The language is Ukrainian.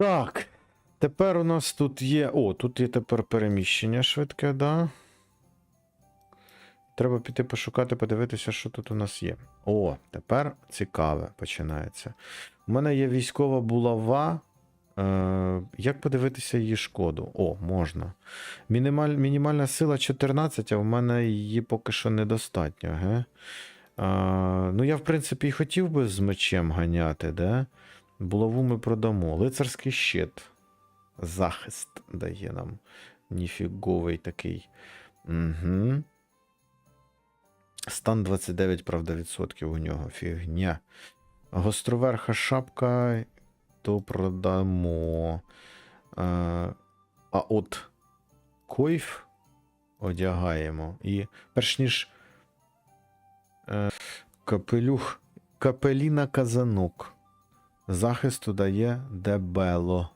Так. Тепер у нас тут є. О, тут є тепер переміщення швидке, да. Треба піти пошукати, подивитися, що тут у нас є. О, тепер цікаве починається. У мене є військова булава. Е, як подивитися її шкоду? О, можна. Мінімаль, мінімальна сила 14, а в мене її поки що недостатньо. А, ну, я, в принципі, і хотів би з мечем ганяти, да? Булаву ми продамо. Лицарський щит. Захист дає нам. Ніфіговий такий. Угу. Стан 29, правда, відсотків у нього. Фігня. Гостроверха шапка, то продамо. А, а от койф одягаємо. І перш ніж е, капелюх, капеліна казанок. Захисту дає дебело.